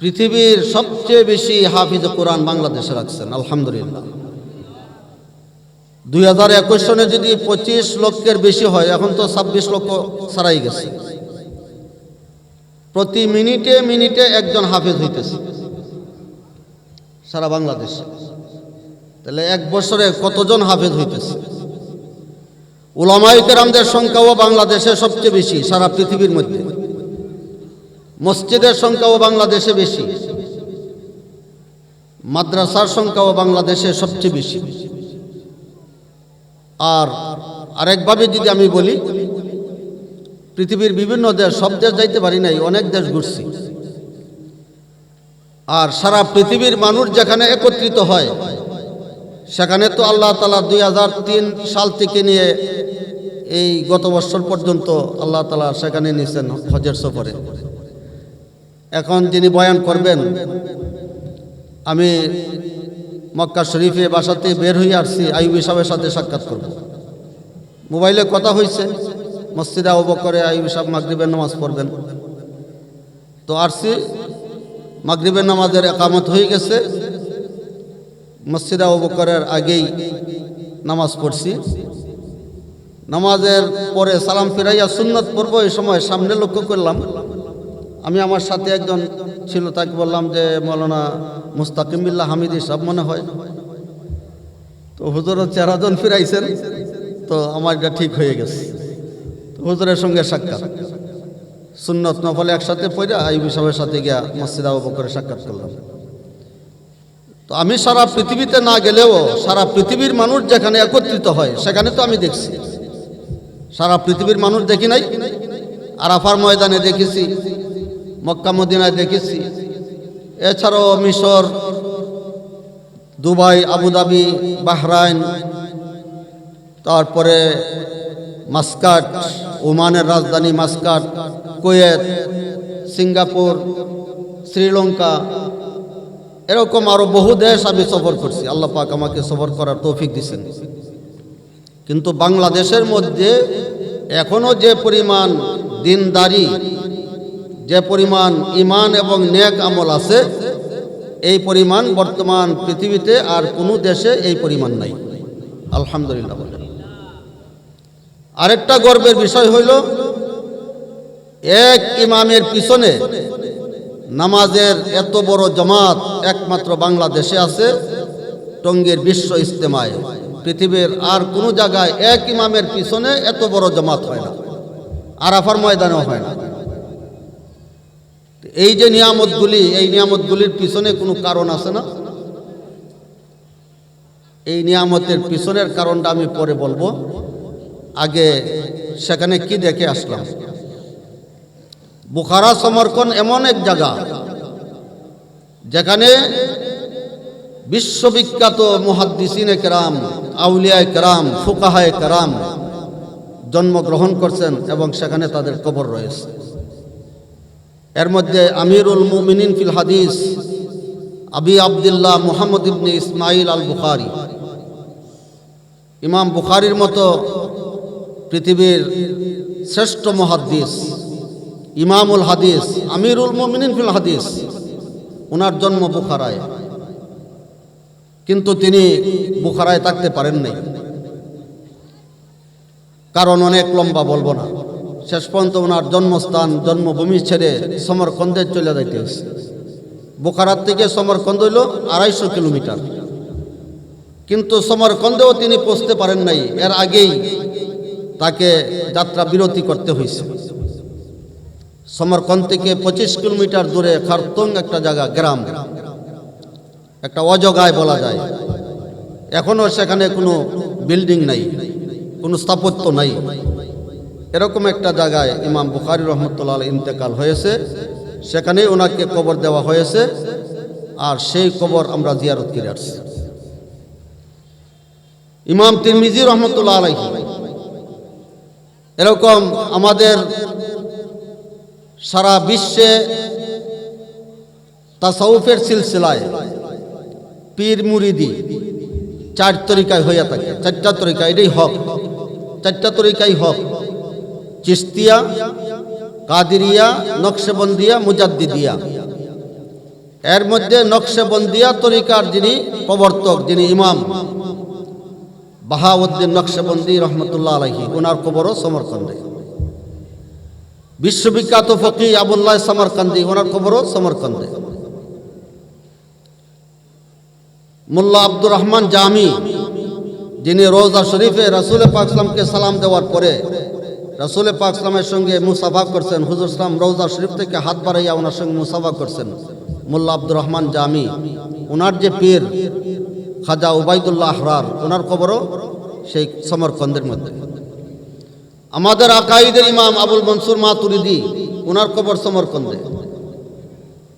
পৃথিবীর সবচেয়ে বেশি হাফিজ কোরআন বাংলাদেশে রাখছেন, আলহামদুলিল্লাহ। দুই হাজার একুশ সনে যদি পঁচিশ লক্ষের বেশি হয়, এখন তো ছাব্বিশ লক্ষ ছাড়াই গেছে। প্রতি মিনিটে মিনিটে একজন হাফিজ হইতেছে সারা বাংলাদেশে। তাহলে এক বছরে কতজন হাফেজ হইতেছে? উলামাই কেরামদের সংখ্যাও বাংলাদেশে সবচেয়ে বেশি, সারা পৃথিবীর মধ্যে। মসজিদের সংখ্যাও বাংলাদেশে বেশি। মাদ্রাসার সংখ্যাও বাংলাদেশে সবচেয়ে বেশি। আর আরেকভাবে যদি আমি বলি, পৃথিবীর বিভিন্ন দেশ, সব দেশ যাইতে পারি নাই, অনেক দেশ ঘুরছি। আর সারা পৃথিবীর মানুষ যেখানে একত্রিত হয়, সেখানে তো আল্লাহ তালা দুই হাজার তিন সাল থেকে নিয়ে এই গত বছর পর্যন্ত আল্লাহ তালা সেখানে নিয়েছেন হজের সফরে। এখন যিনি বয়ান করবেন, আমি মক্কা শরীফে বাসাতে বের হয়ে আসছি আইবি সাহেবের সাথে সাক্ষাৎ করব। মোবাইলে কথা হয়েছে মসজিদে অবকরে আইবি সাহেব মাগরিবের নামাজ পড়বেন। তো আসছি, মাগরিবের নামাজের একামত হয়ে গেছে, মসজিদে অবকরের আগেই নামাজ পড়ছি। নামাজের পরে সালাম ফিরাইয়া সুন্নত পড়ব এই সময় সামনে লক্ষ্য করলাম আমি আমার সাথে একজন ছিল, তাকে বললাম যে, মৌলানা মুস্তাকিমিল্লা হামিদি, সব মনে হয়? তো হুজুরও চেহারাজন ফিরাইছেন, তো আমার এটা ঠিক হয়ে গেছে। হুজুরের সঙ্গে সাক্ষাৎ। সুন্নত নফলে একসাথে পড়ে আইবি সাহেবের সাথে গিয়া মসজিদ আবু বকরে সাক্ষাৎ করলাম। তো আমি সারা পৃথিবীতে না গেলেও, সারা পৃথিবীর মানুষ যেখানে একত্রিত হয়, সেখানে তো আমি দেখছি। সারা পৃথিবীর মানুষ দেখি নাই, আরাফার ময়দানে দেখেছি মক্কা মদিনায় দেখেছি। এছাড়াও মিশর, দুবাই, আবুধাবি, বাহরাইন, তারপরে মাস্কাট, ওমানের রাজধানী মাস্কাট, কুয়েত, সিঙ্গাপুর, শ্রীলঙ্কা, এরকম আরও বহু দেশ আমি সফর করছি। আল্লাহ পাক আমাকে সফর করার তৌফিক দিছেন। কিন্তু বাংলাদেশের মধ্যে এখনও যে পরিমাণ দিনদারি যে পরিমাণ ইমান এবং নেক আমল আছে, এই পরিমাণ বর্তমান পৃথিবীতে আর কোনো দেশে এই পরিমাণ নাই। আলহামদুলিল্লাহ বলেন। আরেকটা গর্বের বিষয় হইল, এক ইমামের পিছনে নামাজের এত বড় জমাত একমাত্র বাংলাদেশে আছে, টঙ্গীর বিশ্ব ইস্তেমায় পৃথিবীর আর কোনো জায়গায় এক ইমামের পিছনে এত বড় জামাত হয় না। আরাফার ময়দানেও হয় না। এই যে নিয়ামতগুলি, এই নিয়ামতগুলির পিছনে কোনো কারণ আছে না? এই নিয়ামতের পিছনের কারণটা আমি পরে বলব। আগে সেখানে কি দেখে আসলাম? বুখারা সমর্কন এমন এক জায়গা যেখানে বিশ্ববিখ্যাত মুহাদ্দিসিনে কেরাম আউলিয়ায় কেরাম ফুকাহায় কেরাম জন্মগ্রহণ করছেন এবং সেখানে তাদের কবর রয়েছে। এর মধ্যে আমিরুল মুমিনিন ফিল হাদিস আবি আবদুল্লাহ মুহাম্মদ ইবনে ইসমাইল আল বুখারি। ইমাম বুখারির মতো পৃথিবীর শ্রেষ্ঠ মহাদ্দিস, ইমামুল হাদিস, আমিরুল মুমিনিন ফিল হাদিস ওনার জন্ম বুখারায়। কিন্তু তিনি বুখারায় থাকতে পারেন নাই। কারণ অনেক লম্বা বলব না। শেষ পর্যন্ত ওনার জন্মস্থান, জন্মভূমি ছেড়ে সমরকন্দে চলে যাইতে বোখারার থেকে সমরকন্দ হইল আড়াইশো কিলোমিটার। কিন্তু সমরকন্দেও তিনি পৌঁছতে পারেন নাই। এর আগেই তাকে যাত্রা বিরতি করতে হয়েছে। সমরকন্দ থেকে পঁচিশ কিলোমিটার দূরে খারতং একটা জায়গা, গ্রাম। একটা অজগায় বলা যায়। এখনও সেখানে কোনো বিল্ডিং নাই, কোনো স্থাপত্য নাই। এরকম একটা জায়গায় ইমাম বুখারি রহমতুল্লাহ ইন্তেকাল হয়েছে। সেখানে ওনাকে কবর দেওয়া হয়েছে। আর সেই কবর আমরা জিয়ারত করে আসছি। ইমাম তিরমিজি রহমতুল্লাহ আলাইহি এরকম আমাদের সারা বিশ্বে তাসাউফের সিলসিলায় পীর মুরিদি চার তরিকায় হইয়া থাকে। চারটা তরিকা, এটাই হক। চারটা তরিকাই হক। চিস্তিয়া, কাদিরিয়া, নকশেবন্দিয়া, মুজাদ্দিদিয়া। এর মধ্যে নকশেবন্দিয়া তরিকার যিনি প্রবর্তক, যিনি ইমাম, বাহাউদ্দিন নকশেবন্দি রহমতুল্লাহ আলহী ওনার কবরও সমরকন্দে। বিশ্ববিখ্যাত ফকি আবুল্লাহ সমরকান্দি ওনার কবরও সমরকন্দে। মোল্লা আব্দুর রহমান জামি, যিনি রোজা শরীফে রাসুল পাকসলামকে সালাম দেওয়ার পরে রাসুল পাকসলামের সঙ্গে মুসাফা করছেন। হুজুর ইসলাম রোজা শরীফ থেকে হাত বাড়াইয়া ওনার সঙ্গে মুসাফা করছেন। মোল্লা আব্দুর রহমান জামি। ওনার যে পীর খাজা উবাইদুল্লাহ আহরার, ওনার খবরও সেই সমরকন্দের মধ্যে। আমাদের আকাইদের ইমাম আবুল মনসুর মাতুরিদি, ওনার কবর সমরকন্দে।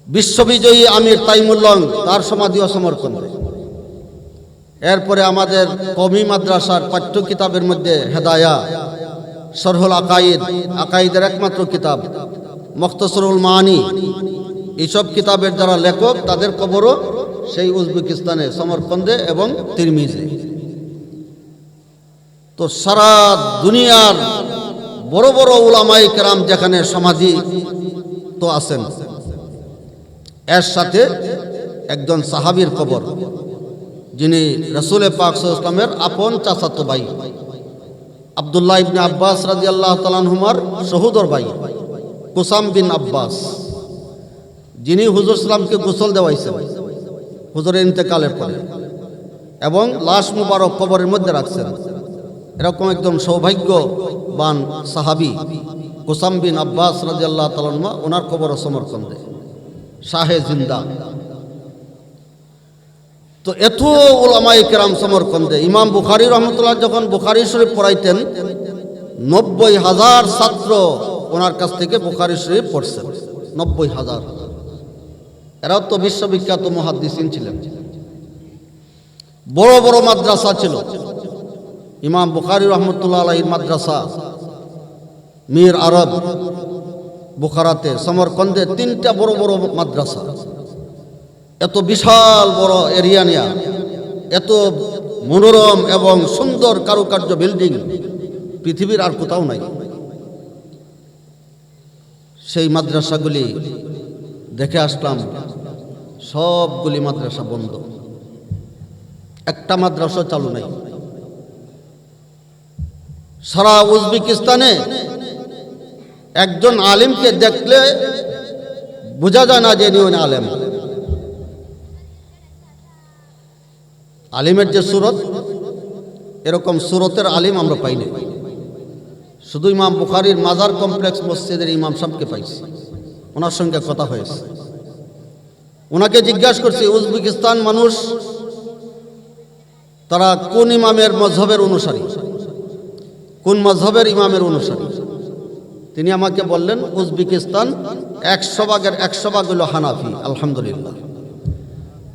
বিশ্ববিজয়ী আমির তাইমুল্লং তার সমাধিও সমরকন্দে। এরপরে আমাদের কমি মাদ্রাসার পাঠ্য কিতাবের মধ্যে হেদায়া সরহুল আকাইদ আকাইদের একমাত্র কিতাব, মখতসরুল মানি। এইসব কিতাবের যারা লেখক, তাদের কবরও সেই উজবেকিস্তানে, সমরকন্দে এবং তিরমিজে। তো সারা দুনিয়ার বড় বড় উলামাই কেরাম যেখানে সমাধি তো আছেন, এর সাথে একজন সাহাবীর কবর, যিনি রসুল পাক ইসলামের আপন চাচাতো ভাই। আবদুল্লাহ ইবনে আব্বাস রাজি আল্লাহ তালানহুমার সহুদর ভাই কুসাম বিন আব্বাস। যিনি হুজুর ইসলামকে গোসল দেওয়াইছেন, হুজুরের ইন্তেকালের পরে, এবং লাশ মুবারক কবরের মধ্যে রাখছেন। এরকম একদম সৌভাগ্যবান সাহাবি, কুসাম বিন আব্বাস রাজি আল্লাহ তালানমা ওনার কবর সমর্থন দেয় শাহে জিন্দা। তো এত ওলামাই কেরাম সমরকন্দে ইমাম বুখারি রহমতুল্লাহ যখন বুখারি শরীফ পড়াইতেন, নব্বই হাজার ছাত্র ওনার কাছ থেকে বুখারি শরীফ পড়ছেন। নব্বই হাজার। এরাও তো বিশ্ববিখ্যাত মহাদ্দিসিন ছিলেন। বড় বড় মাদ্রাসা ছিল। ইমাম বুখারি রহমতুল্লাহ আলহীর মাদ্রাসা, মীর আরব, বুখারাতে সমরকন্দে তিনটা বড় বড় মাদ্রাসা। এত বিশাল বড় এরিয়া নিয়া, এত মনোরম এবং সুন্দর কারুকার্য বিল্ডিং পৃথিবীর আর কোথাও নাই। সেই মাদ্রাসাগুলি দেখে আসলাম, সবগুলি মাদ্রাসা বন্ধ। একটা মাদ্রাসা চালু নাই। সারা উজবেকিস্তানে একজন আলিমকে দেখলে বোঝা যায় না যে ইনি আলেম। আলিমের যে সুরত, এরকম সুরতের আলিম আমরা পাইনি শুধু ইমাম বুখারির মাজার কমপ্লেক্স মসজিদের ইমাম সাহেবকে পাইছি। ওনার সঙ্গে কথা হয়েছে। ওনাকে জিজ্ঞাসা করছি, উজবেকিস্তান মানুষ, তারা কোন ইমামের মজহবের অনুসারী? কোন মজহবের ইমামের অনুসারী? তিনি আমাকে বললেন, উজবেকিস্তান একশো ভাগের একশো ভাগ হলো হানাফি, আলহামদুলিল্লাহ।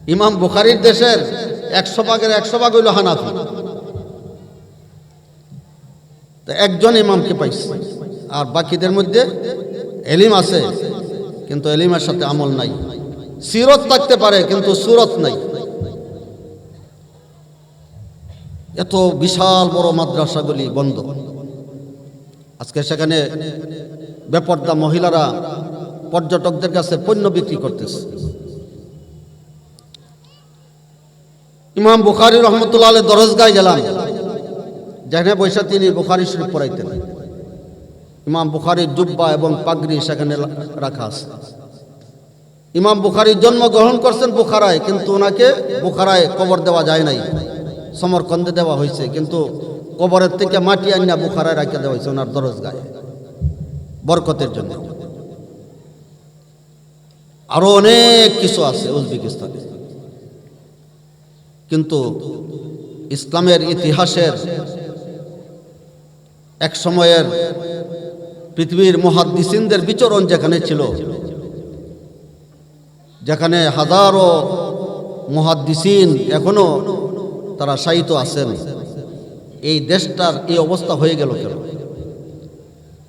ইমাম বুখারির দেশের একশো ভাগের একশো ভাগ হইল হানাফি। একজন ইমামকে পাইছে। আর বাকিদের মধ্যে এলিম আছে, কিন্তু এলিমের সাথে আমল নাই। সিরত থাকতে পারে, কিন্তু সুরত নাই। এত বিশাল বড় মাদ্রাসাগুলি বন্ধ। আজকে সেখানে বেপর্দা মহিলারা পর্যটকদের কাছে পণ্য বিক্রি করতেছে। ইমাম বুখারি রহমতুল্লাহ আলের দরজগায় গেলাম। যেখানে বৈশা তিনি বুখারি শরীফ পড়াইতেন। ইমাম বুখারির জুব্বা এবং পাগড়ি সেখানে রাখা আছে। ইমাম বুখারির জন্মগ্রহণ করছেন বুখারায়, কিন্তু ওনাকে বুখারায় কবর দেওয়া যায় নাই। সমরকন্দে দেওয়া হয়েছে, কিন্তু কবরের থেকে মাটি আনিয়া বুখারায় রাখিয়ে দেওয়া হয়েছে ওনার দরজগায়। বরকতের জন্য। আরও অনেক কিছু আছে উজবেকিস্তানে। কিন্তু ইসলামের ইতিহাসের এক সময়ের পৃথিবীর মহাদ্দিসিনদের বিচরণ যেখানে ছিল, যেখানে হাজারো মহাদ্দিসিন এখনও তারা সাহিত্য আছেন। এই দেশটার এই অবস্থা হয়ে গেল কেন?